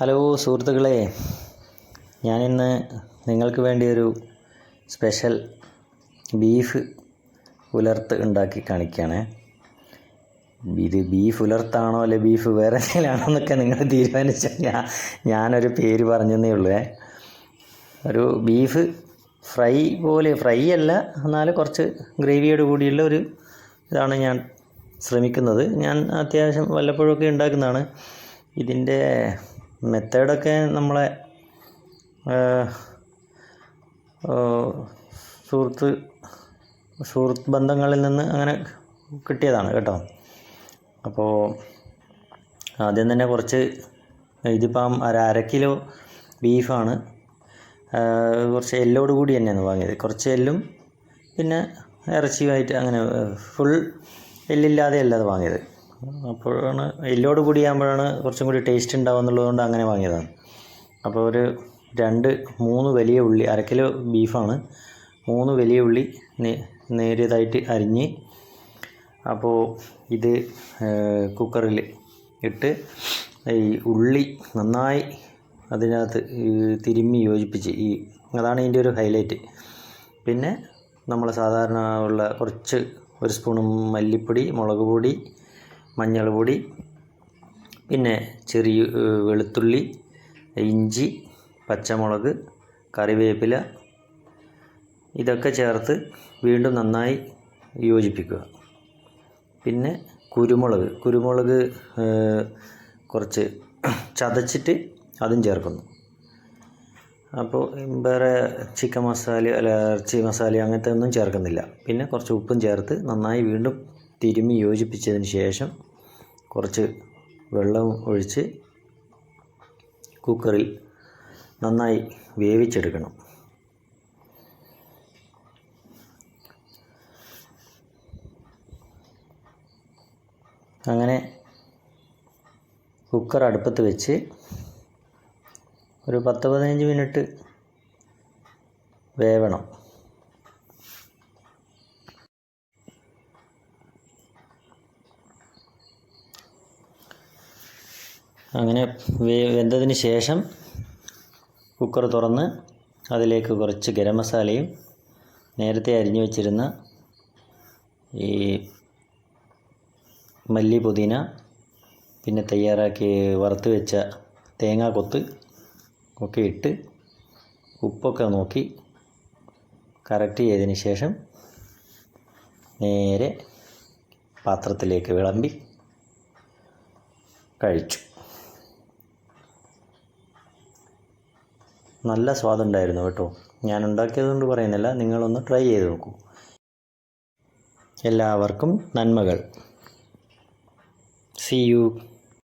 Hello സുഹൃത്തുക്കളെ ഞാനിന്ന് നിങ്ങൾക്ക് വേണ്ടി ഒരു സ്പെഷ്യൽ ബീഫ് ഉലർത്ത് ഉണ്ടാക്കി കാണിക്കുകയാണ് ഇത് ബീഫ് ഉലർത്താണോ അല്ലെ ബീഫ് വേറെ എന്തെങ്കിലാണോ എന്നൊക്കെ നിങ്ങൾ തീരുമാനിച്ചാൽ ഞാൻ ഞാനൊരു പേര് പറഞ്ഞതേ ഉള്ളൂ. ഒരു ബീഫ് ഫ്രൈ പോലെ ഫ്രൈ അല്ല എന്നാൽ കുറച്ച് ഗ്രേവിയോട് കൂടിയുള്ള ഒരു ഇതാണ് ഞാൻ ശ്രമിക്കുന്നത്. ഞാൻ അത്യാവശ്യം വല്ലപ്പോഴൊക്കെ ഉണ്ടാക്കുന്നതാണ്. ഇതിന്റെ മെത്തേഡൊക്കെ നമ്മളെ സുഹൃത്ത് സുഹൃത്ത് ബന്ധങ്ങളിൽ നിന്ന് അങ്ങനെ കിട്ടിയതാണ് കേട്ടോ. അപ്പോൾ ആദ്യം തന്നെ കുറച്ച് ഇതിപ്പം ഒരു അര കിലോ ബീഫാണ്. കുറച്ച് എല്ലോട് കൂടി തന്നെയാണ് വാങ്ങിയത്. കുറച്ച് എല്ലും പിന്നെ ഇറച്ചിയുമായിട്ട് അങ്ങനെ ഫുൾ എല്ലില്ലാതെ അല്ല അത് വാങ്ങിയത്. അപ്പോഴാണ് എല്ലോട് കൂടി ആകുമ്പോഴാണ് കുറച്ചും കൂടി ടേസ്റ്റ് ഉണ്ടാവും എന്നുള്ളതുകൊണ്ട് അങ്ങനെ വാങ്ങിയതാണ്. അപ്പോൾ ഒരു രണ്ട് മൂന്ന് വലിയ ഉള്ളി അര കിലോ ബീഫാണ് മൂന്ന് വലിയ ഉള്ളി നേരിയതായിട്ട് അരിഞ്ഞ് അപ്പോൾ ഇത് കുക്കറിൽ ഇട്ട് ഈ ഉള്ളി നന്നായി അതിനകത്ത് തിരുമ്മി യോജിപ്പിച്ച് ഈ അതാണ് ഇതിന്റെ ഒരു ഹൈലൈറ്റ് പിന്നെ നമ്മൾ സാധാരണ ഉള്ള കുറച്ച് ഒരു സ്പൂൺ മല്ലിപ്പൊടി മുളക് പൊടി മഞ്ഞൾ പൊടി പിന്നെ ചെറിയ വെളുത്തുള്ളി ഇഞ്ചി പച്ചമുളക് കറിവേപ്പില ഇതൊക്കെ ചേർത്ത് വീണ്ടും നന്നായി യോജിപ്പിക്കുക. പിന്നെ കുരുമുളക് കുരുമുളക് കുറച്ച് ചതച്ചിട്ട് അതും ചേർക്കുന്നു. അപ്പോൾ വേറെ ചിക്കൻ മസാല അല്ല ഇറച്ചി മസാല അങ്ങനത്തെ ഒന്നും ചേർക്കുന്നില്ല. പിന്നെ കുറച്ച് ഉപ്പും ചേർത്ത് നന്നായി വീണ്ടും തിരുമ്മി യോജിപ്പിച്ചതിന് ശേഷം കുറച്ച് വെള്ളം ഒഴിച്ച് കുക്കറിൽ നന്നായി വേവിച്ചെടുക്കണം. അങ്ങനെ കുക്കർ അടുപ്പത്ത് വെച്ച് ഒരു പത്ത് പതിനഞ്ച് മിനിറ്റ് വേവണം. അങ്ങനെ വെന്തതിന് ശേഷം കുക്കർ തുറന്ന് അതിലേക്ക് കുറച്ച് ഗരം മസാലയും നേരത്തെ അരിഞ്ഞു വച്ചിരുന്ന ഈ മല്ലി പുതിന പിന്നെ തയ്യാറാക്കി വറുത്ത് വെച്ച തേങ്ങാക്കൊത്ത് ഒക്കെ ഇട്ട് ഉപ്പൊക്കെ നോക്കി കറക്റ്റ് ചെയ്തതിന് ശേഷം നേരെ പാത്രത്തിലേക്ക് വിളമ്പി കഴിച്ചു. നല്ല സ്വാദുണ്ടായിരുന്നു കേട്ടോ. ഞാൻ ഉണ്ടാക്കിയതുകൊണ്ട് പറയുന്നില്ല. നിങ്ങളൊന്ന് ട്രൈ ചെയ്ത് നോക്കൂ. എല്ലാവർക്കും നന്മകൾ. C U